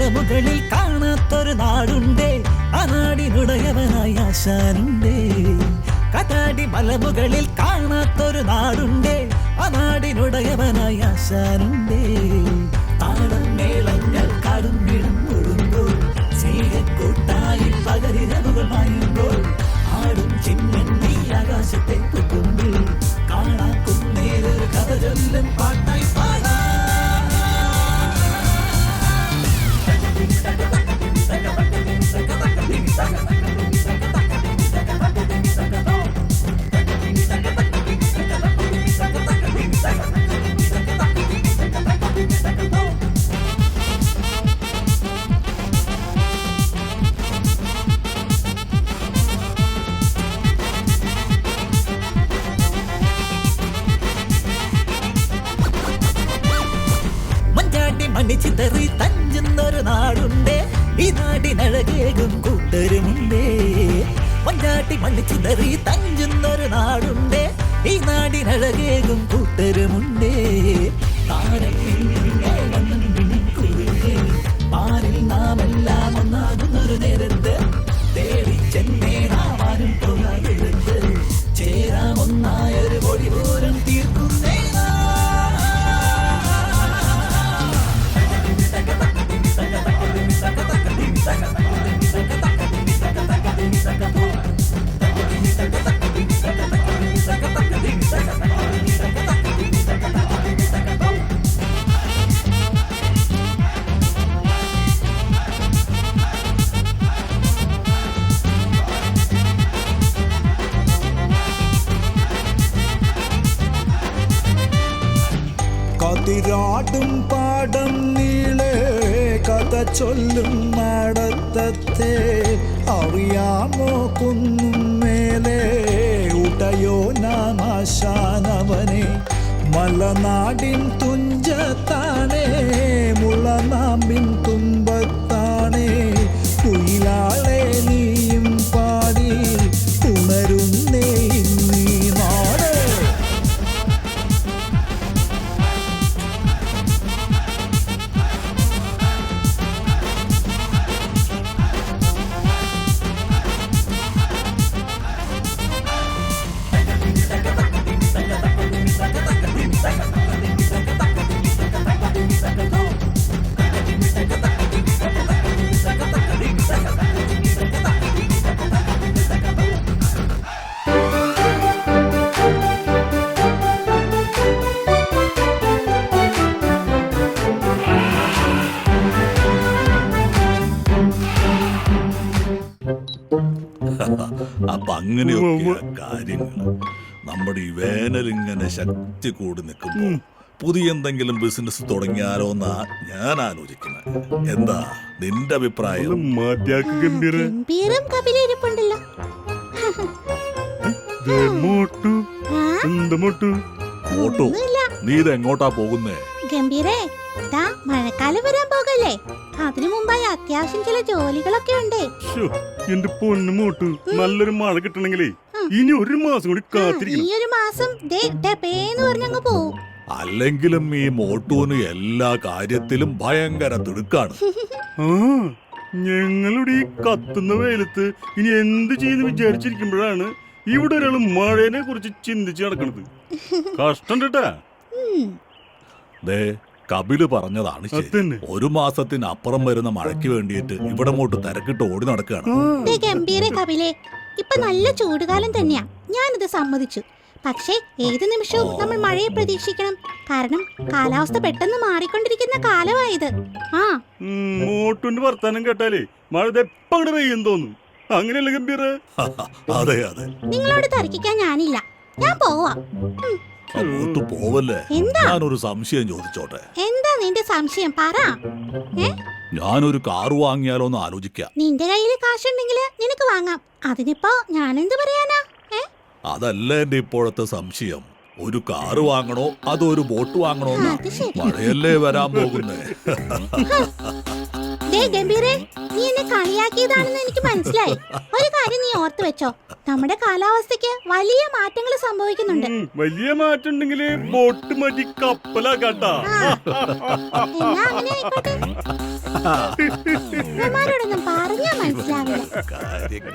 മലമുകളിൽ കാണാത്തൊരു നാടുണ്ടേ. ആ നാടിനുടയവനായ ആശാനുണ്ടേ. കഥാടി മലമുകളിൽ കാണാത്തൊരു നാടുണ്ടേ. ആ നാടിനുടയവനായ ആശാനുണ്ടേ. കൂട്ടരുമുണ്ടേ പാലിൽ കതിരാടും പാടം നീളെ കഥ ചൊല്ലും നടത്തത്തെ അറിയാമോ കുന്നും മേലെ? ഉടയോ നാമാശാനവനെ മലനാടിൻ തുഞ്ചത്താണേ മുളനാമ്പിൻ അപ്പൊ അങ്ങനെയൊക്കെ കാര്യങ്ങൾ നമ്മുടെ ഈ വേനൽ ഇങ്ങനെ ശക്തി കൂടി നിൽക്കുമ്പോൾ പുതിയ എന്തെങ്കിലും ബിസിനസ് തുടങ്ങിയാലോ എന്നാ ഞാൻ ആലോചിക്കുന്നത്. എന്താ നിന്റെ അഭിപ്രായം? ഗംഭീര. ഗംഭീരം കപിലിരിപ്പുണ്ടല്ലോ. ദേ മോട്ടു. നീ ഇത് എങ്ങോട്ടാ പോകുന്നേ? ഗംഭീരേ ദാ മഴക്കാലം വരാൻ പോകല്ലേ? അതിനു മുമ്പായി അത്യാവശ്യം ചില ജോലികളൊക്കെ ഉണ്ട്. എന്റെ പൊന്നു മോട്ട് നല്ലൊരു മഴ കിട്ടണെങ്കിലേ ഇനി ഒരു മാസം കൂടി ഈ ഒരു മാസം പറഞ്ഞങ്ങ് പോവും. അല്ലെങ്കിലും ഈ മോട്ടൂന് എല്ലാ കാര്യത്തിലും ഭയങ്കര തിടുക്കാണ്. ഞങ്ങളുടെ ഈ കത്തുന്ന വെയിലത്ത് ഇനി എന്ത് ചെയ്യുന്നു വിചാരിച്ചിരിക്കുമ്പോഴാണ് ഇവിടെ ഒരാൾ മഴേനെ കുറിച്ച് ചിന്തിച്ച് നടക്കണത്. കഷ്ടം കേട്ടാ കപിൽ പറഞ്ഞതാണ് ശരി. ഒരു മാസത്തിനപ്പുറം വരുന്ന മഴയ്ക്ക് വേണ്ടിയിട്ട് ഇവിടെ മോട്ട് തിരക്കിട്ട് ഓടി നടക്കുകയാണ്. ദേ ഗംഭീര കപിലേ ഇപ്പൊ നല്ല ചൂടുകാലം തന്നെയാ. ഞാനിത് സമ്മതിച്ചു. പക്ഷേ ഏത് നിമിഷവും നമ്മൾ മഴയെ പ്രതീക്ഷിക്കണം. കാരണം കാലാവസ്ഥ പെട്ടെന്ന് മാറിക്കൊണ്ടിരിക്കുന്ന കാലമായത്. ആ. ഉം, മോട്ടുന്റെ വർത്താനം കേട്ടാലേ മഴ എപ്പ അങ്ങോട്ട് പെയ്യും തോന്നും. അങ്ങനെയല്ല ഗംഭീര? അതെ അതെ. നിങ്ങളോട് തർക്കിക്കാൻ ഞാനില്ല. ഞാൻ പോവാ. ഉം. അങ്ങോട്ട് പോവല്ലേ? എന്താ? ഞാനൊരു സംശയം ചോദിച്ചോട്ടെ. എന്താ നിന്റെ സംശയം? പറ. ഏ? ഞാനൊരു കാർ വാങ്ങിയാലോ എന്ന് ആലോചിക്കാം. നിന്റെ കയ്യിൽ കാശുണ്ടെങ്കിൽ നിനക്ക് വാങ്ങാം. അതിനിപ്പോ ഞാനെന്ത് പറയാനാ? ഏ? അതല്ല എന്റെ ഇപ്പോഴത്തെ സംശയം. ഒരു കാറ് വാങ്ങണോ? അതോ ഒരു ബോട്ട് വാങ്ങണോ എന്നാ? അത് ശരി. മഴയല്ലേ വരാൻ പോകുന്നേ? ഗംഭീരേ നീ എന്നെ കളിയാക്കിയതാണെന്ന് എനിക്ക് മനസ്സിലായി. ഒരു കാര്യം നീ ഓർത്തു വെച്ചോ. നമ്മുടെ കാലാവസ്ഥയ്ക്ക് വലിയ മാറ്റങ്ങൾ സംഭവിക്കുന്നുണ്ട്. വലിയ മാറ്റം ഉണ്ടെങ്കിൽ ബോട്ട് മതി കപ്പലാക്കാട്ടാ എന്നാ അങ്ങനെ ആയിക്കോട്ടെ. ഇവന്മാരോടൊന്നും പറഞ്ഞാ മനസ്സിലാവില്ല. കാര്യങ്ങൾ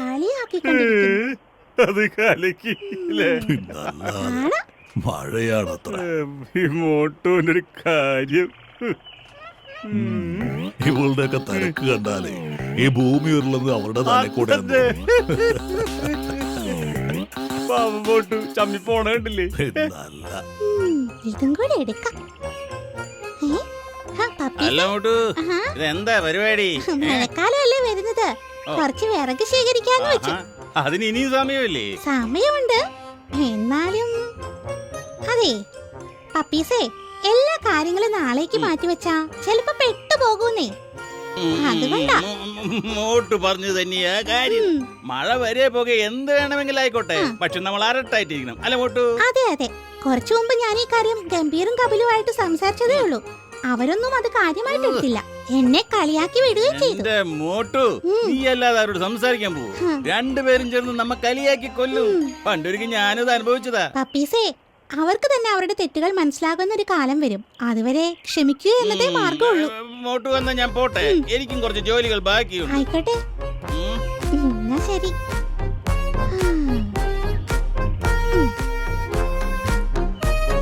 കളിയാക്കിക്കൊണ്ടിരിക്കുന്നു അത് കലക്കി മഴയാണത്ര. ഈ മോട്ടോന്റെ ഒരു കാര്യം. ഇവളുടെ ഒക്കെ തിരക്ക് കണ്ടാലേ ഈ ഭൂമി ഉരുളുന്നത് അവരുടെ തലക്കൂടെ. ചമ്മി പോണ കണ്ടില്ലേ? ഇതും കൂടെ എടുക്കാം. ഹാ, പപ്പി. അല്ല മോട്ടു. ഇതെന്താ പരിപാടി? മഴക്കാലമല്ലേ വരുന്നത്. കുറച്ച് വിറക് ശേഖരിക്കാന്ന് വെച്ചു. ആഹാ, അതിന് ഇനിയും സമയമില്ലേ? സമയമുണ്ട്. എന്നാലും അതെ പപ്പീസേ എല്ലാ കാര്യങ്ങളും നാളേക്ക് മാറ്റിവെച്ചാ ചെലപ്പോ പെട്ടുപോകൂന്നേ അതുകൊണ്ടാ. മോട്ട് പറഞ്ഞു തന്നെയാ കാര്യം. മഴ വരെ പോകെ എന്ത് വേണമെങ്കിലും ആയിക്കോട്ടെ. പക്ഷെ നമ്മൾ അരട്ടായിട്ടിരിക്കണം. അല്ല മോട്ടു? അതെ അതെ. കുറച്ചു മുമ്പ് ഞാൻ ഈ കാര്യം ഗംഭീറും കപിലുമായിട്ട് സംസാരിച്ചതേ ഉള്ളൂ. അവരൊന്നും അത് കാര്യമായിട്ട് എടുത്തില്ല. എന്നെ കളിയാക്കി വിടുകയും ചെയ്തു. മോട്ടു നീ അല്ലാതെ അവരോട് സംസാരിക്കാൻ പോകും. രണ്ടുപേരും ചേർന്ന് നമ്മ കളിയാക്കി കൊല്ലും. പണ്ടൊരിക്കൽ ഞാനത് അനുഭവിച്ചതാ. പപ്പീസേ അവർക്ക് തന്നെ അവരുടെ തെറ്റുകൾ മനസ്സിലാകുന്ന ഒരു കാലം വരും. അതുവരെ ക്ഷമിക്കുക എന്നതേ. മാർഗമുള്ളൂ മോട്ടു വന്നാ ഞാൻ പോട്ടെ. എനിക്കും കുറച്ച് ജോലികൾ ബാക്കിയുണ്ട്. ആയിക്കോട്ടെ. എന്നാ ശരി.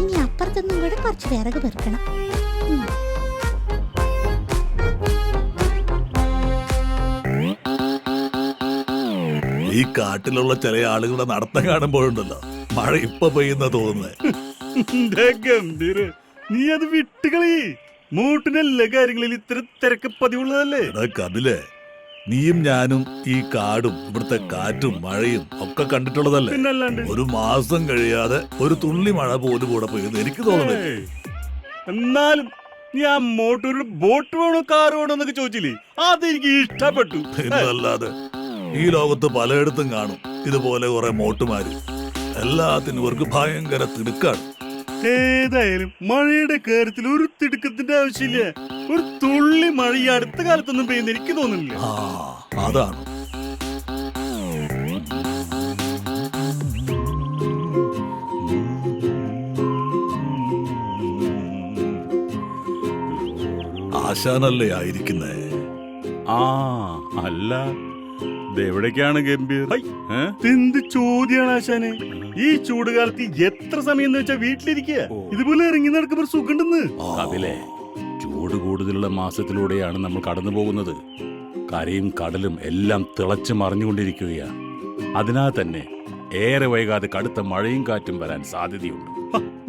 ഇനി അപ്പുറത്തൊന്നും കൂടെ കുറച്ച് വിറക് പെറുക്കണം. ഈ കാട്ടിലുള്ള ചില ആളുകളുടെ നടത്തം കാണുമ്പോഴുണ്ടല്ലോ. മഴ ഇപ്പൊ പെയ്യുന്ന തോന്നുന്നത് നീ അത് വിട്ടുകളി മൂട്ടിന് എല്ലാ കാര്യങ്ങളിൽ ഇത്ര തിരക്ക് പതിവുള്ളതല്ലേ? കപിലേ നീയും ഞാനും ഈ കാടും ഇവിടുത്തെ കാറ്റും മഴയും ഒക്കെ കണ്ടിട്ടുള്ളതല്ലേ? ഒരു മാസം കഴിയാതെ ഒരു തുള്ളി മഴ പോലും കൂടെ പെയ്യുന്നു. എനിക്ക് തോന്നുന്നു. എന്നാലും നീ ആ മോട്ടൊരു ബോട്ട് വേണോ കാർ വേണോ എന്നൊക്കെ ചോദിച്ചില്ലേ? അത് എനിക്ക് ഇഷ്ടപ്പെട്ടു. എന്നല്ലാതെ ഈ ലോകത്ത് പലയിടത്തും കാണും ഇതുപോലെ കുറെ മോട്ടുമാര്. എല്ലാത്തിനും ഇവർക്ക് ഭയങ്കര തിടുക്കാണ്. ഏതായാലും മഴയുടെ കാര്യത്തിൽ ഒരു തിടുക്കത്തിന്റെ ആവശ്യമില്ല. ഒരു തുള്ളി മഴ ഈ അടുത്ത കാലത്തൊന്നും പെയ്യുന്ന എനിക്ക് തോന്നുന്നില്ല. ആ അതാണ്. ആശാനല്ലേ ആയിരിക്കുന്നേ? ആ അല്ല. ഇതെവിടേക്കാണ് ഗംഭീർ? എന്ത് ചോദ്യാണ് ആശാനെ? ഈ ചൂട് കാലത്ത് എത്ര സമയം എന്ന് വെച്ചാ വീട്ടിലിരിക്കുക ഇതുപോലെ ഇറങ്ങി നടക്കുമ്പോൾ സുഖം അതിലേ ചൂട് കൂടുതലുള്ള മാസത്തിലൂടെയാണ് നമ്മൾ കടന്നു പോകുന്നത്. കരയും കടലും എല്ലാം തിളച്ചു മറിഞ്ഞുകൊണ്ടിരിക്കുകയാണ് അതിനാൽ തന്നെ ഏറെ വൈകാതെ കടുത്ത മഴയും കാറ്റും വരാൻ സാധ്യതയുണ്ട്.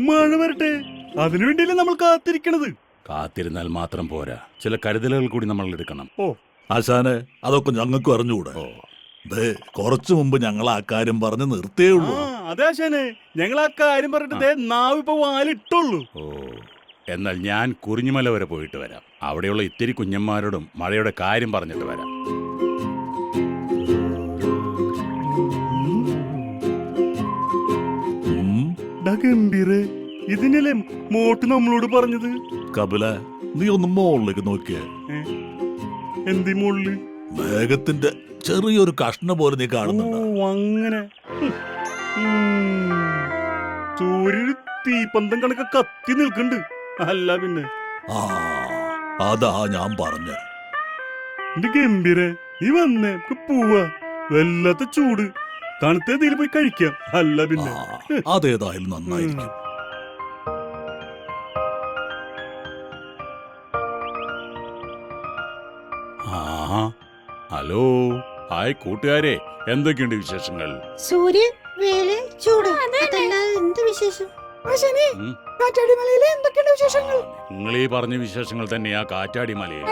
മഴ വരട്ടെ. അതിനു വേണ്ടിയല്ലേ നമ്മൾ കാത്തിരിക്കണത്? കാത്തിരുന്നാൽ മാത്രം പോരാ. ചില കരുതലുകൾ കൂടി നമ്മൾ എടുക്കണം. ആശാനെ അതൊക്കെ ഞങ്ങൾക്കും അറിഞ്ഞുകൂടെ. കൊറച്ചു ദേ കുറച്ചു മുമ്പ് ഞങ്ങൾ ആ കാര്യം പറഞ്ഞ് നിർത്തേ ആ ഉള്ളൂ അതെ ആശാനെ. ഞങ്ങൾ ആ കാര്യം പറഞ്ഞിട്ട് ദേ നാവ് ഇപ്പൊ വാലിട്ടുള്ളൂ. ഓ എന്നാൽ ഞാൻ കുറിഞ്ഞുമല വരെ പോയിട്ട് വരാം. അവിടെയുള്ള ഇത്തിരി കുഞ്ഞന്മാരോടും മഴയുടെ കാര്യം പറഞ്ഞിട്ട് വരാം. ഗംഭീര് ഇതിനല്ലേ മോട്ട് നമ്മളോട് പറഞ്ഞത്? കപില നീ ഒന്ന് മോളിലേക്ക് നോക്കിയേ. എന്തി മുള്ളി മേഘത്തിന്റെ ചെറിയൊരു കഷ്ണ പോലെ നീ കാണുന്നുണ്ട്. അങ്ങനെ. സൂര്യന് തീപ്പന്തം കണക്ക് കത്തി നിൽക്കുന്നുണ്ട് അല്ല പിന്നെ. ആ അതാ ഞാൻ പറഞ്ഞ. എന്റെ ഗംഭീര? നീ വന്നേ പൂവ പോവാ. വല്ലാത്ത ചൂട്. തണുത്തേതിൽ പോയി കഴിക്കാം. അല്ല പിന്നെ. അതേതായാലും നന്നായിരിക്കും. ഹലോ. ഹായ് കൂട്ടുകാരെ എന്തൊക്കെയുണ്ട് വിശേഷങ്ങൾ? സൂര്യൻ വേല ചൂട്. അതല്ലാതെ എന്ത് വിശേഷം? ഉം? കാറ്റാടിമലയിലെ എന്തൊക്കെയുണ്ട് വിശേഷങ്ങൾ? നിങ്ങൾ ഈ പറഞ്ഞ വിശേഷങ്ങൾ തന്നെയാ കാറ്റാടി മലയിൽ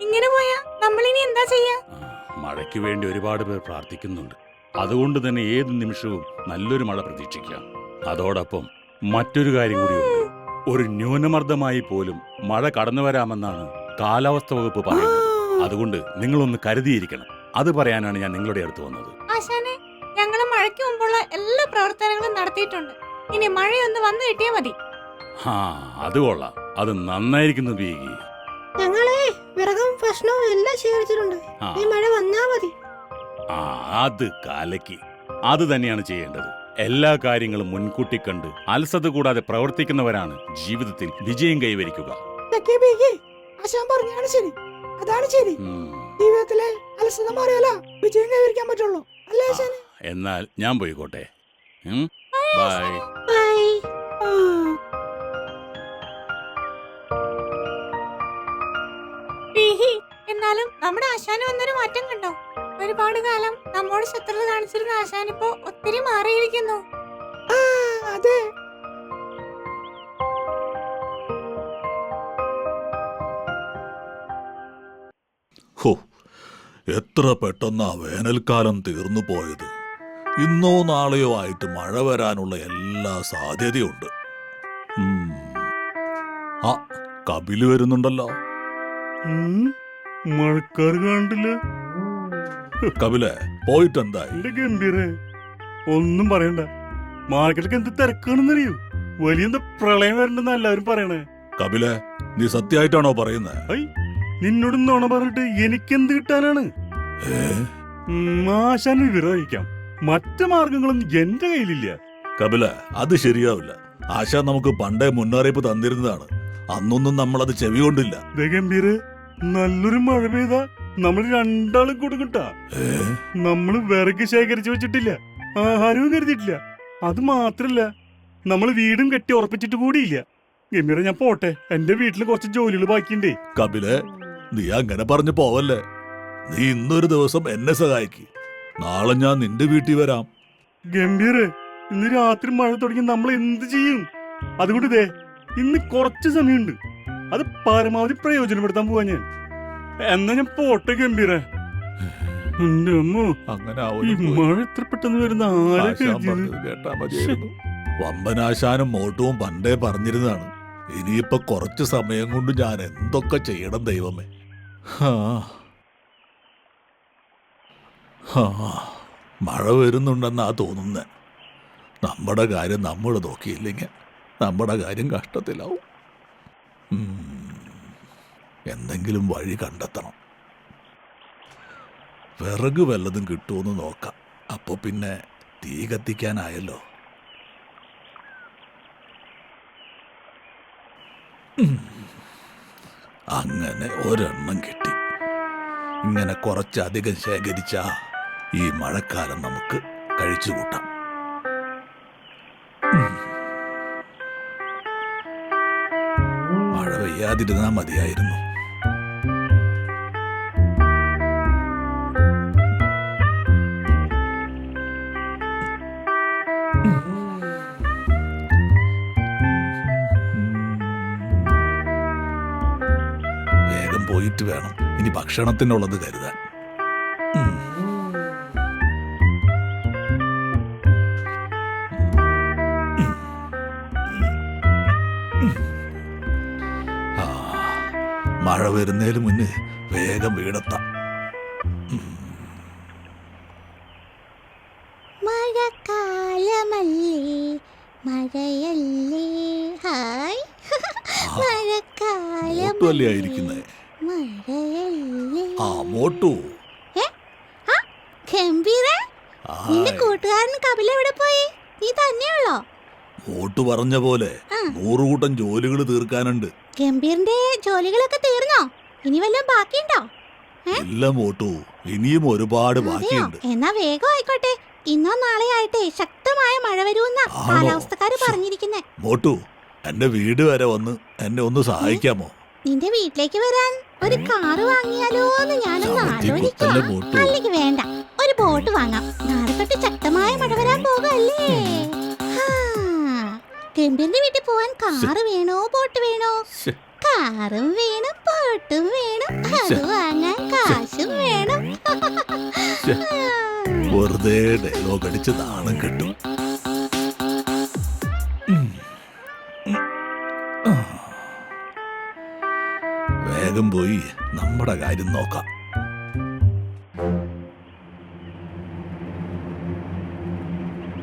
ഇങ്ങനെ പോയാ നമ്മളിനി എന്താ ചെയ്യാ? ആ, മഴയ്ക്ക് വേണ്ടി ഒരുപാട് പേർ പ്രാർത്ഥിക്കുന്നുണ്ട്. അതുകൊണ്ട് തന്നെ ഏത് നിമിഷവും നല്ലൊരു മഴ പ്രതീക്ഷിക്കാം. അതോടൊപ്പം മറ്റൊരു കാര്യം കൂടിയുണ്ട് ഒരു ന്യൂനമർദ്ദമായി പോലും മഴ കടന്നു വരാമെന്നാണ് കാലാവസ്ഥ വകുപ്പ് പറയുന്നത്. അതുകൊണ്ട് നിങ്ങളൊന്ന് കരുതിയിരിക്കണം. അത് പറയാനാണ് ഞാൻ നിങ്ങളുടെ അടുത്ത് വന്നത്. ആശാനെ ഞങ്ങൾ മഴയ്ക്ക് മുമ്പുള്ള എല്ലാ പ്രവർത്തനങ്ങളും നടത്തിയിട്ടുണ്ട്. ഇനി മഴയൊന്ന് വന്നു കിട്ടിയാ മതി. ആ അത് കൊള്ളാം. അത് നന്നായിരിക്കുന്നു ബീഗി. ഞങ്ങളെ ഭക്ഷണവും എല്ലാം ശേഖരിച്ചിട്ടുണ്ട്. ഈ മഴ വന്നാ മതി. ആ അത് കാലയ്ക്ക് അത് തന്നെയാണ് ചെയ്യേണ്ടത്. എല്ലാ കാര്യങ്ങളും മുൻകൂട്ടി കണ്ട് അലസത കൂടാതെ പ്രവർത്തിക്കുന്നവരാണ് ജീവിതത്തിൽ വിജയം കൈവരിക്കുക. ആശാൻ പറഞ്ഞാണ് ശരി. അതാണ് ശരി. ജീവിതത്തിലെ അലസത മാറിയാലോ വിജയം കൈവരിക്കാൻ പറ്റുള്ളൂ. അല്ലേ ശനി എന്നാൽ ഞാൻ പോയിക്കോട്ടെ? ബൈ ബൈ എന്നാലും നമ്മുടെ ആശാന് വന്നൊരു മാറ്റം കണ്ടോ? ഒരുപാട് കാലം നമ്മോട് ശത്രുത കാണിച്ചിരുന്ന ആശാൻ ഇപ്പോ ഒത്തിരി മാറിയിരിക്കുന്നു. അതെ. എത്ര പെട്ടെന്നാ വേനൽക്കാലം തീർന്നു പോയത്. ഇന്നോ നാളെയോ ആയിട്ട് മഴ വരാനുള്ള എല്ലാ സാധ്യതയുണ്ട്. ആ കപിൽ വരുന്നുണ്ടല്ലോ. മഴക്കാർ കണ്ടില്ല? കപിലെ ഗംഭീരേ ഒന്നും പറയണ്ട. മാർക്കറ്റിലേക്ക് എന്ത് തിരക്കാണെന്നറിയോ? വലിയ പ്രളയം വരണ്ടെന്ന് എല്ലാവരും പറയണേ. കപിലെ നീ സത്യമായിട്ടാണോ പറയുന്നത് നിന്നോട് നോണ പറഞ്ഞിട്ട് എനിക്കെന്ത് കിട്ടാനാണ്? ആശാനിൽ ആശാന് വിവരം മറ്റു മാർഗങ്ങളും എന്റെ കയ്യിലില്ല. കപില അത് ശരിയാവില്ല. ആശാൻ നമുക്ക് പണ്ടേ മുന്നറിയിപ്പ് തന്നിരുന്നതാണ്. അന്നൊന്നും നമ്മൾ അത് ചെവി കൊണ്ടില്ല. ഗംഭീര് നല്ലൊരു മഴ പെയ്ത നമ്മൾ രണ്ടാളും കൊടുക്കട്ട. നമ്മൾ വിറക് ശേഖരിച്ചു വെച്ചിട്ടില്ല. ആഹാരവും കരുതിയിട്ടില്ല. അത് മാത്രല്ല നമ്മൾ വീടും കെട്ടി ഉറപ്പിച്ചിട്ട് കൂടിയില്ല. ഗംഭീര ഞാൻ പോട്ടെ. എന്റെ വീട്ടിൽ കുറച്ച് ജോലികൾ ബാക്കിയുണ്ടേ. കപിലെ നീ അങ്ങനെ പറഞ്ഞു പോവല്ലേ? നീ ഇന്നൊരു ദിവസം എന്നെ സഹായിക്ക്. നാളെ ഞാൻ നിന്റെ വീട്ടിൽ വരാം. ഗംഭീര് ഇന്ന് രാത്രി മഴ തുടങ്ങി നമ്മൾ എന്ത് ചെയ്യും? അതുകൊണ്ട് ദേ ഇന്ന് കുറച്ച് സമയമുണ്ട്. അത് പരമാവധി പ്രയോജനപ്പെടുത്താൻ പോവാ ഞാൻ. എന്നാ ഞാൻ പോട്ടെ ഗംഭീര എന്റെ അമ്മോ അങ്ങനെ ഈ ആവുമല്ലോ മഴ എത്ര പെട്ടെന്ന് വരുന്ന ആരെ ആശാൻ കരുതിയത്? കേട്ടാ മതിയായിരുന്നു. വമ്പനാശാനും മോട്ടവും പണ്ടേ പറഞ്ഞിരുന്നതാണ്. ഇനിയിപ്പൊ കുറച്ച് സമയം കൊണ്ട് ഞാൻ എന്തൊക്കെ ചെയ്യണം ദൈവമേ. മഴ വരുന്നുണ്ടെന്നാ തോന്നുന്നത് നമ്മുടെ കാര്യം നമ്മൾ നോക്കിയില്ലെങ്കിൽ നമ്മുടെ കാര്യം കഷ്ടത്തിലാവും. എന്തെങ്കിലും വഴി കണ്ടെത്തണം. വിറക് വല്ലതും കിട്ടുമെന്ന് നോക്കാം. അപ്പോൾ പിന്നെ തീ കത്തിക്കാനായല്ലോ. അങ്ങനെ ഒരെണ്ണം കിട്ടി. ഇങ്ങനെ കുറച്ചധികം ശേഖരിച്ച ഈ മഴക്കാലം നമുക്ക് കഴിച്ചു കൂട്ടാം ഉം. മഴ പെയ്യാതിരുന്നാൽ മതിയായിരുന്നു ഇനി ഭക്ഷണത്തിനുള്ളത് കരുതാൻ മഴ വരുന്നതിന് മുന്നേ വേഗം വീടെത്താം. മഴക്കാലമല്ലേ? മഴയല്ലേ? ഹായ്. മഴക്കാലം മോട്ടു ഗംഭീര നിന്റെ. കൂട്ടുകാരൻ കപിൽ എവിടെ പോയി? നീ തന്നെയുള്ളോ? മോട്ടു പറഞ്ഞ പോലെ. നൂറുകൂട്ടം ജോലികൾ തീർക്കാനുണ്ട്. ഗംഭീറിന്റെ ജോലികളൊക്കെ തീർന്നോ? ഇനി വല്ലതും ബാക്കിയുണ്ടോ? ഇല്ല മോട്ടു ഇനിയും ഒരുപാട് ബാക്കിയുണ്ട്. എന്നാ വേഗം ആയിക്കോട്ടെ. ഇന്നോ നാളെ ആയിട്ടെ ശക്തമായ മഴ വരുമെന്ന? കാലാവസ്ഥക്കാര് പറഞ്ഞിരിക്കുന്നേ പറഞ്ഞിരിക്കുന്നെ. മോട്ടു എന്റെ വീട് വരെ വന്ന് എന്നെ ഒന്ന് സഹായിക്കാമോ? നിന്റെ വീട്ടിലേക്ക് വരാൻ ഒരു കാറ് വാങ്ങിയാലോ എന്ന് ഞാനൊന്ന് ചവിട്ടി ആലോചിക്കാം. കുത്തല്ലേ അല്ലെങ്കിൽ വേണ്ട ഒരു ബോട്ട് വാങ്ങാം. നാളെ തൊട്ട് ശക്തമായ മഴ വരാൻ പോകല്ലേ കെമ്പിന്റെ വീട്ടിൽ പോവാൻ കാറ് വേണോ ബോട്ട് വേണോ? ശ്ശെ. കാറും വേണം ബോട്ടും വേണം അത് വാങ്ങാൻ കാശും വേണം. വെറുതെ ഡയലോഗ് അടിച്ച് നാണം കിട്ടും. വേഗം പോയി നമ്മുടെ കാര്യം നോക്കാം.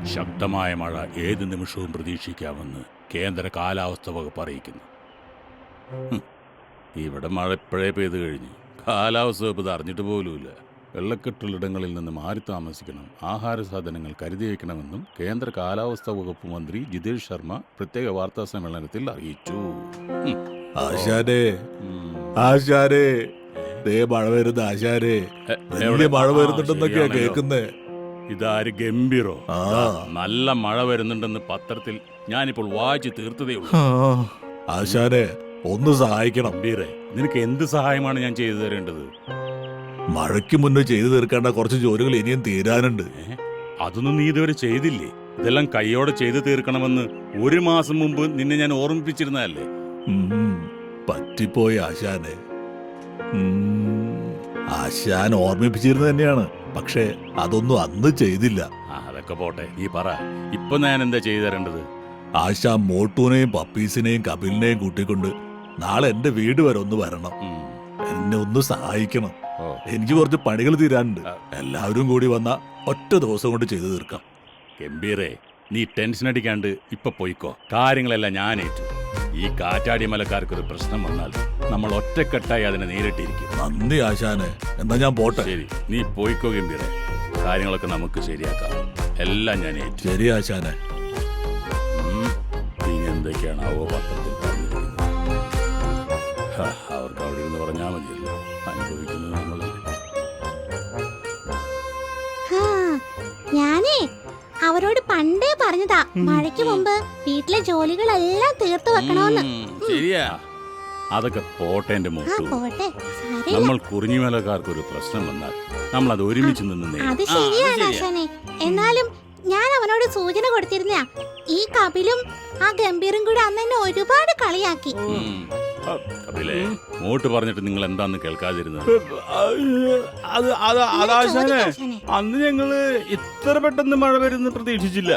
ശക്തമായ മഴ ഏത് നിമിഷവും പ്രതീക്ഷിക്കാമെന്ന് കേന്ദ്ര കാലാവസ്ഥ വകുപ്പ് അറിയിക്കുന്നു. ഇവിടെ മഴ ഇപ്പോഴേ പെയ്തു കഴിഞ്ഞു. കാലാവസ്ഥ വകുപ്പ് ഇത് അറിഞ്ഞിട്ട് പോലുമില്ല. വെള്ളക്കെട്ടുള്ളിടങ്ങളിൽ നിന്ന് മാറി താമസിക്കണം ആഹാര സാധനങ്ങൾ കരുതി വയ്ക്കണമെന്നും കേന്ദ്ര കാലാവസ്ഥ വകുപ്പ് മന്ത്രി ജിതേഷ് ശർമ്മ പ്രത്യേക വാർത്താ സമ്മേളനത്തിൽ അറിയിച്ചു. ആശാനെ. ആശാനെ ദേ മഴ വരുന്ന ആശാനെ വലിയ എവിടെ? മഴ വരുന്നുണ്ടെന്നൊക്കെയാ കേക്കുന്നേ ഇതാര് ഗംഭീരോ ആ. നല്ല മഴ വരുന്നുണ്ടെന്ന് പത്രത്തിൽ ഞാനിപ്പോൾ വായിച്ചു തീർത്തതേ ഉള്ളൂ. ആശാനെ ഒന്ന് സഹായിക്കണം. ഗംഭീരെ നിനക്ക് എന്ത് സഹായമാണ് ഞാൻ ചെയ്തു തരേണ്ടത്? മഴയ്ക്ക് മുന്നേ ചെയ്തു തീർക്കേണ്ട കുറച്ച് ജോലികൾ ഇനിയും തീരാനുണ്ട്? അതൊന്നും നീ ഇതുവരെ ചെയ്തില്ലേ? ഇതെല്ലാം കൈയോടെ ചെയ്തു തീർക്കണമെന്ന് ഒരു മാസം മുമ്പ് നിന്നെ ഞാൻ ഓർമ്മിപ്പിച്ചിരുന്നതല്ലേ? പറ്റിപ്പോയി ആശാനെ. ആശാൻ ഓർമ്മിപ്പിച്ചിരുന്നു തന്നെയാണ് പക്ഷേ അതൊന്നും അന്ന് ചെയ്തില്ല. അതൊക്കെ പോട്ടെ. നീ പറ ഇപ്പൊ ഞാൻ എന്താ ചെയ്തു തരേണ്ടത്? ആശാൻ മോട്ടൂനെയും പപ്പീസിനെയും കപിലിനെയും കൂട്ടിക്കൊണ്ട് നാളെ എന്റെ വീട് വരെ ഒന്ന് വരണം. എന്നെ ഒന്ന് സഹായിക്കണം. എനിക്ക് കുറച്ച് പണികൾ തീരാനുണ്ട്. എല്ലാവരും കൂടി വന്ന ഒറ്റ ദിവസം കൊണ്ട് ചെയ്തു തീർക്കാം. ഗംഭീരേ നീ ടെൻഷൻ അടിക്കാണ്ട് ഇപ്പൊ പോയിക്കോ. കാര്യങ്ങളെല്ലാം ഞാൻ ഏറ്റു ഈ കാറ്റാടി മലക്കാർക്ക് ഒരു പ്രശ്നം വന്നാൽ നമ്മൾ ഒറ്റക്കെട്ടായി അതിനെ നേരിട്ടിരിക്കും. നന്ദി ആശാന്. എന്താ ഞാൻ പോട്ടെ. ശരി നീ പോയിക്കോ ഗംഭീരെ. കാര്യങ്ങളൊക്കെ നമുക്ക് ശരിയാക്കാം. എല്ലാം ഞാൻ ഏറ്റു. ശരി ആശാനെ. ഇനി എന്തൊക്കെയാണാവോ പത്രത്തിൽ പറഞ്ഞിരിക്കുന്നത്. ഹാ, അവർക്ക് അവിടെ ഇരുന്ന് പറഞ്ഞാൽ മതിയല്ലോ. അനുഭവിക്കുന്നത് നമ്മളല്ലേ. ഹാ, ഞാനേ അവരോട് പണ്ടേ പറഞ്ഞതാ. മഴയ്ക്ക് മുമ്പ് വീട്ടിലെ ജോലികളെല്ലാം തീർത്തു വെക്കണോന്ന്. ശരിയാ. അതൊക്കെ പോട്ടെ എന്റെ മോട്ടു. പോട്ടെ. സാരമില്ല. നമ്മൾ കുറിഞ്ഞുമേലക്കാർക്ക് ഒരു പ്രശ്നം വന്നാൽ നമ്മൾ അത് ഒരുമിച്ച് നിന്ന് അത് ശരിയാണ് ശരിയാ. ആശാനെ. എന്നാലും ഞാൻ അവനോട് സൂചന കൊടുത്തിരുന്ന ഈ കപിലും ആ ഗംഭീറും കൂടെ അന്ന് എന്നെ ഒരുപാട് കളിയാക്കി. ഉം. കപിലേ മോട്ട് പറഞ്ഞിട്ട് നിങ്ങൾ എന്താന്ന് കേൾക്കാതിരുന്നത് അത് അത് അതാശാനെ ചോദിക്ക് ആശാനെ. അന്ന് ഞങ്ങൾ ഇത്ര പെട്ടെന്ന് മഴ വരുന്ന പ്രതീക്ഷിച്ചില്ല.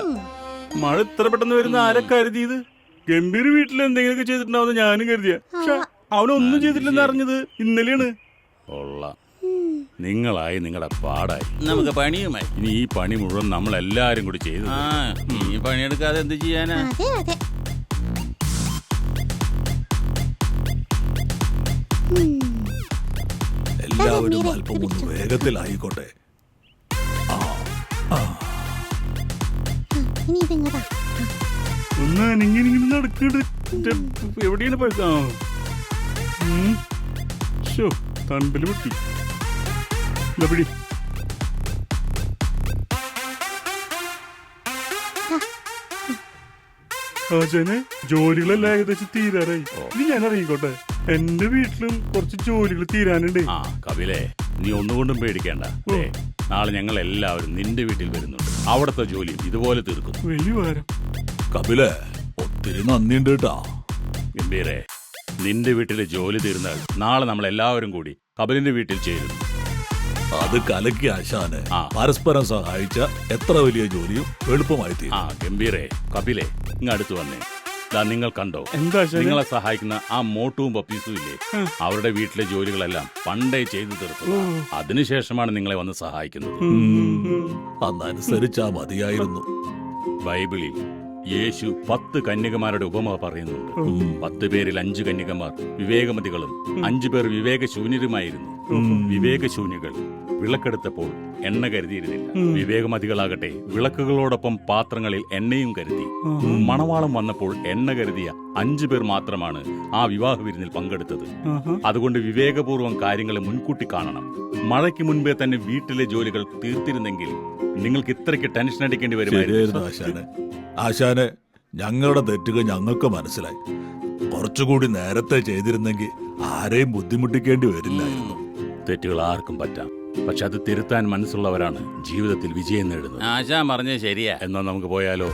മഴ ഇത്ര പെട്ടെന്ന് വരുന്ന ആരെ കരുതിയത്? ഗംഭീർ വീട്ടിൽ എന്തെങ്കിലുമൊക്കെ ചെയ്തിട്ടുണ്ടാവുന്ന ഞാനും കരുതിയ. പക്ഷെ അവനൊന്നും ചെയ്തിട്ടില്ലെന്ന് അറിഞ്ഞത് ഇന്നലെയാണ്. കൊള്ളാം. നിങ്ങളായി നിങ്ങളുടെ പാടായി. നമുക്ക് പണിയുമായി. ഇനി ഈ പണി മുഴുവൻ നമ്മൾ എല്ലാരും കൂടി ചെയ്തു. ആ ഈ പണിയെടുക്കാതെ എന്ത് ചെയ്യാനാ? അതെ അതെ. ഉം. എല്ലാവരും അല്പം ഒന്ന് വേഗത്തിലായിക്കോട്ടെ. ഇനി ഒന്ന് ഇങ്ങനെ നടക്കണ്ട്. എവിടെയാണ് പഴുക്കാ ഷോ തണ്ടൽ പൊട്ടി. ഇതാ പിടി. ആശാനെ ജോലികളെല്ലാം ഏകദേശം തീരാറായി. ഇനി ഞാൻ അറിയിക്കോട്ടെ എന്റെ വീട്ടിലും കുറച്ച് ജോലികൾ തീരാനുണ്ട്. ആ കപിലേ നീ ഒന്നുകൊണ്ടും പേടിക്കേണ്ട. നാളെ ഞങ്ങൾ എല്ലാവരും നിന്റെ വീട്ടിൽ വരുന്നുണ്ട്. അവിടുത്തെ ജോലി ഇതുപോലെ തീർക്കും. കപില ഒത്തിരി നന്ദിയുണ്ട് കേട്ടാ. ഗംഭീരേ നിന്റെ വീട്ടിലെ ജോലി തീർന്നാൽ നാളെ നമ്മൾ എല്ലാവരും കൂടി കപിലിന്റെ വീട്ടിൽ ചേരുന്നു അത് കലക്കി ആശാന് പരസ്പരം സഹായിച്ച എത്ര വലിയ ജോലിയും എളുപ്പമായി തീരും. ആ ഗംഭീരേ കപിലെ ഇങ്ങ് അടുത്ത് വന്നേ. ദാ നിങ്ങൾ കണ്ടോ? എന്താ നിങ്ങളെ സഹായിക്കുന്ന ആ മോട്ടുവും പപ്പീസും ഇല്ലേ? അവരുടെ വീട്ടിലെ ജോലികളെല്ലാം പണ്ടേ ചെയ്തു തീർത്തു അതിനുശേഷമാണ് നിങ്ങളെ വന്ന് സഹായിക്കുന്നത്. അന്നനുസരിച്ചാ മതിയായിരുന്നു. ബൈബിളിൽ യേശു പത്ത് കന്യകമാരുടെ ഉപമ പറയുന്നുണ്ട്. പത്ത് പേരിൽ അഞ്ച് കന്യകമാർ വിവേകമതികളും അഞ്ചു പേർ വിവേകശൂന്യരുമായിരുന്നു. വിവേകശൂന്യകൾ. വിളക്കെടുത്തപ്പോൾ എണ്ണ കരുതിയിരുന്നില്ല. വിവേകമതികളാകട്ടെ വിളക്കുകളോടൊപ്പം പാത്രങ്ങളിൽ എണ്ണയും കരുതി. മണവാളം വന്നപ്പോൾ എണ്ണ കരുതിയ അഞ്ചു പേർ മാത്രമാണ് ആ വിവാഹ വിരുന്നിൽ പങ്കെടുത്തത് അതുകൊണ്ട് വിവേകപൂർവം കാര്യങ്ങളെ മുൻകൂട്ടി കാണണം. മഴയ്ക്ക് മുൻപേ തന്നെ വീട്ടിലെ ജോലികൾ തീർത്തിരുന്നെങ്കിൽ നിങ്ങൾക്ക് ഇത്രയ്ക്ക് ടെൻഷൻ അടിക്കേണ്ടി വരുമായിരുന്നു. ആശാനെ. ആശാനെ ഞങ്ങളുടെ തെറ്റുകൾ ഞങ്ങൾക്ക് മനസ്സിലായി. കുറച്ചുകൂടി നേരത്തെ ചെയ്തിരുന്നെങ്കിൽ ആരെയും ബുദ്ധിമുട്ടിക്കേണ്ടി വരില്ലായിരുന്നു. തെറ്റുകൾ ആർക്കും പറ്റാം. പക്ഷെ അത് തിരുത്താൻ മനസ്സുള്ളവരാണ് ജീവിതത്തിൽ വിജയം നേടുന്നത്. ആശാ പറഞ്ഞത് ശരിയാ. എന്നാ നമുക്ക് പോയാലോ?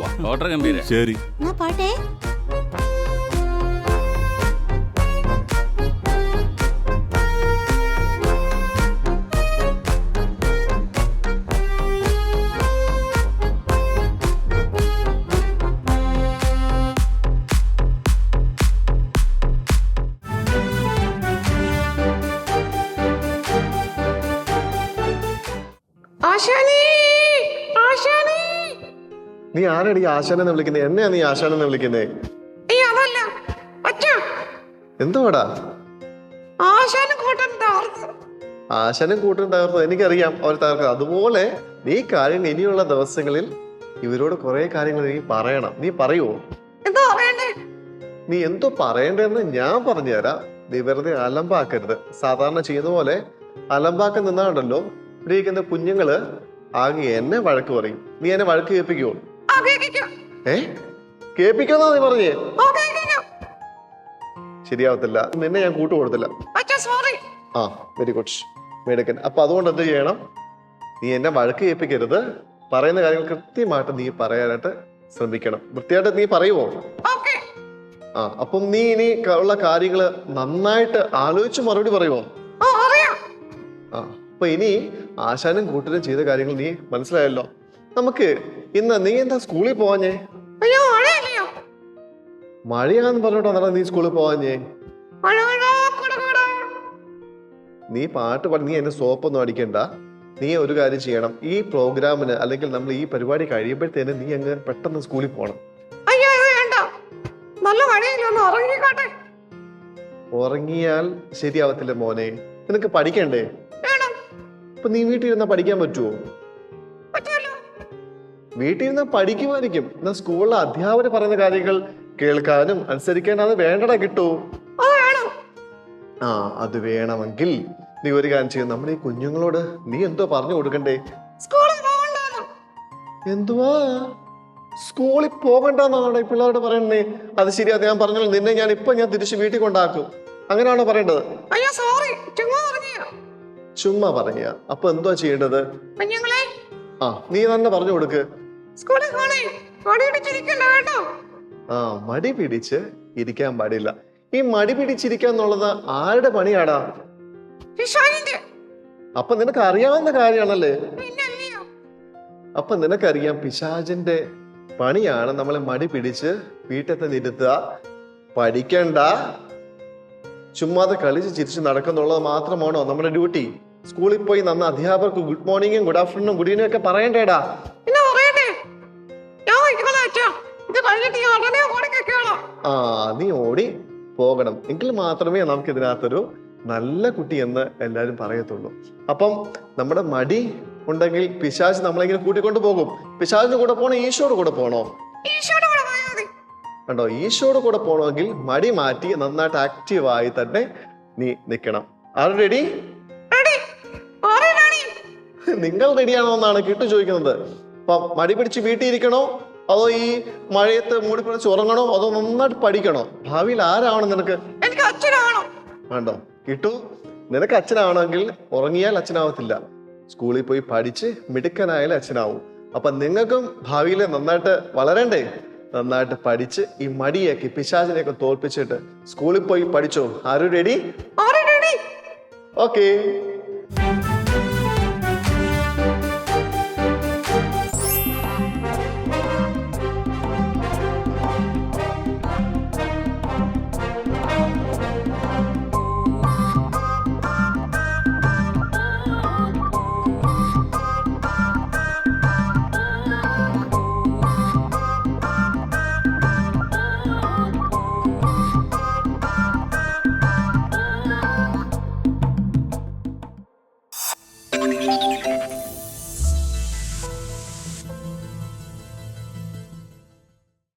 വാ. ഓട്ടർ ഗംഭീര. ശരി. എന്നാ പോട്ടെ? ആരാണ് ഈ ആശാനെന്ന് വിളിക്കുന്നത് എന്നെയാണ് നീ ആശാനെന്ന് വിളിക്കുന്നത് എന്തുവാടാ? ആശാനും കൂട്ടനും തകർത്തു. എനിക്കറിയാം അവർ തകർക്കുക അതുപോലെ നീ കാര്യങ്ങൾ ഇനിയുള്ള ദിവസങ്ങളിൽ ഇവരോട് കുറെ കാര്യങ്ങൾ നീ പറയണം. നീ പറയുവോ? നീ എന്തോ പറയണ്ടെന്ന് ഞാൻ പറഞ്ഞുതരാം. നീ വെറുതെ അലമ്പാക്കരുത്. സാധാരണ ചെയ്യുന്ന പോലെ അലമ്പാക്കം നിന്നാണ്ടല്ലോ ഇരിക്കുന്ന കുഞ്ഞുങ്ങൾ ആകെ എന്നെ വഴക്ക് പറയും. നീ എന്നെ വഴക്ക് കേൾക്കാം ഏ? കേൾപ്പിക്കാന്നാ നീ പറഞ്ഞേ? ആ കേൾക്കാം ശരിയാവത്തില്ല. നിന്നെ ഞാൻ കൂട്ടു കൊടുത്തില്ല ആ വെരി ഗുഡ് മേടിക്കൻ. അപ്പൊ അതുകൊണ്ട് എന്ത് ചെയ്യണം? നീ എന്നെ വഴക്ക് കേൾപ്പിക്കരുത് പറയുന്ന കാര്യങ്ങൾ കൃത്യമായിട്ട് നീ പറയാനായിട്ട് ശ്രമിക്കണം. വൃത്തിയായിട്ട് നീ പറയുമോ ആ അപ്പം നീ ഇനി ഉള്ള കാര്യങ്ങൾ നന്നായിട്ട് ആലോചിച്ച് മറുപടി പറയുമോ ആ അപ്പൊ ഇനി ആശാനും കൂട്ടരും ചെയ്ത കാര്യങ്ങൾ നീ മനസ്സിലായല്ലോ. നമുക്ക് ഇന്ന് നീ എന്താ സ്കൂളിൽ പോവാഞ്ഞേ? അയ്യോ മഴയില്ലയോ? മഴയാന്ന് നട നീ സ്കൂളിൽ പോവാഞ്ഞേ. നീ പാട്ട് പാടി നീ എന്നെ സോപ്പൊന്നും അടിക്കണ്ട. നീ ഒരു കാര്യം ചെയ്യണം. ഈ പ്രോഗ്രാമിന് അല്ലെങ്കിൽ നമ്മൾ ഈ പരിപാടി കഴിയുമ്പോഴത്തേന് നീ അങ്ങ് പെട്ടെന്ന് സ്കൂളിൽ പോകണം ഉറങ്ങിയാൽ ശരിയാവത്തില്ല മോനെ. നിനക്ക് പഠിക്കണ്ടേ? അപ്പൊ നീ വീട്ടിൽ ഇരുന്നാ പഠിക്കാൻ പറ്റുമോ വീട്ടിൽ ഇരുന്ന് പഠിക്കുമായിരിക്കും. എന്നാൽ സ്കൂളിലെ അധ്യാപകർ പറയുന്ന കാര്യങ്ങൾ കേൾക്കാനും അനുസരിക്കാനും അത് വേണ്ടടാ കിട്ടൂ. ആ അത് വേണമെങ്കിൽ നീ ഒരു കാര്യം ചെയ്യും. നമ്മുടെ ഈ കുഞ്ഞുങ്ങളോട് നീ എന്തോ പറഞ്ഞു കൊടുക്കണ്ടേ? എന്തുവാ? സ്കൂളിൽ പോകണ്ടെന്നാണ് ഈ പിള്ളേരോട് പറയുന്നേ? അത് ശരിയാ ഞാൻ പറഞ്ഞല്ലോ നിന്നെ ഞാൻ ഇപ്പൊ ഞാൻ തിരിച്ച് വീട്ടിൽ കൊണ്ടാക്കും. അങ്ങനെയാണോ പറയേണ്ടത്? ചുമ്മാ പറഞ്ഞോ? അപ്പൊ എന്തുവാ ചെയ്യേണ്ടത്? ആ നീ തന്നെ പറഞ്ഞു കൊടുക്ക്. ആ മടി പിടിച്ച് ഇരിക്കാൻ പാടില്ല. ഈ മടി പിടിച്ചിരിക്കാന്നുള്ളത് ആരുടെ പണിയാടാ? അപ്പൊ നിനക്ക് അറിയാവുന്ന കാര്യമാണല്ലേ അപ്പൊ നിനക്കറിയാം പിശാചിന്റെ പണിയാണ് നമ്മളെ മടി പിടിച്ച് വീട്ടത്തെ നിരുത്തുക പഠിക്കണ്ട. ചുമ്മാതെ കളിച്ച് ചിരിച്ച് നടക്കുന്നുള്ളത് മാത്രമാണോ നമ്മുടെ ഡ്യൂട്ടി? സ്കൂളിൽ പോയി നന്ന അധ്യാപകർക്ക് ഗുഡ് മോർണിംഗും ഗുഡ് ആഫ്റ്റർനൂണും ഗുഡ് ഈവനിങ് ഒക്കെ പറയണ്ടേടാ. ആ നീ ഓടി പോകണം. എങ്കിൽ മാത്രമേ നമുക്ക് ഇതിനകത്തൊരു നല്ല കുട്ടി എന്ന് എല്ലാരും പറയത്തുള്ളൂ. അപ്പം നമ്മുടെ മടി ഉണ്ടെങ്കിൽ പിശാജ് നമ്മളിങ്ങനെ കൂട്ടിക്കൊണ്ട് പോകും. പിശാജിന്റെ കൂടെ പോണോ ഈശോയുടെ കൂടെ പോണോ? കണ്ടോ ഈശോയുടെ കൂടെ പോകണമെങ്കിൽ മടി മാറ്റി നന്നായിട്ട് ആക്റ്റീവായി തന്നെ നീ നിക്കണം. ആരെ റെഡി നിങ്ങൾ റെഡിയാണോ എന്നാണ് കിട്ടു ചോദിക്കുന്നത്. അപ്പം മടി പിടിച്ച് വീട്ടിൽ ഇരിക്കണോ? അതോ ഈ മഴയത്ത് മൂടി പിടിച്ച് ഉറങ്ങണോ? അതോ നന്നായിട്ട് പഠിക്കണോ? ഭാവിയിൽ ആരാവണം നിനക്ക്? എനിക്ക് അച്ഛനാണോ വേണ്ടോ? കിട്ടു. നിനക്ക് അച്ഛനാണെങ്കിൽ ഉറങ്ങിയാൽ അച്ഛനാവത്തില്ല. സ്കൂളിൽ പോയി പഠിച്ച് മിടുക്കനായാലും അച്ഛനാവും. അപ്പൊ നിങ്ങൾക്കും ഭാവിയിൽ നന്നായിട്ട് വളരണ്ടേ? നന്നായിട്ട് പഠിച്ച് ഈ മടിയൊക്കെ പിശാചിനെയൊക്കെ തോൽപ്പിച്ചിട്ട് സ്കൂളിൽ പോയി പഠിച്ചോ? ആരും റെഡി ആരെ റെഡി ഓക്കേ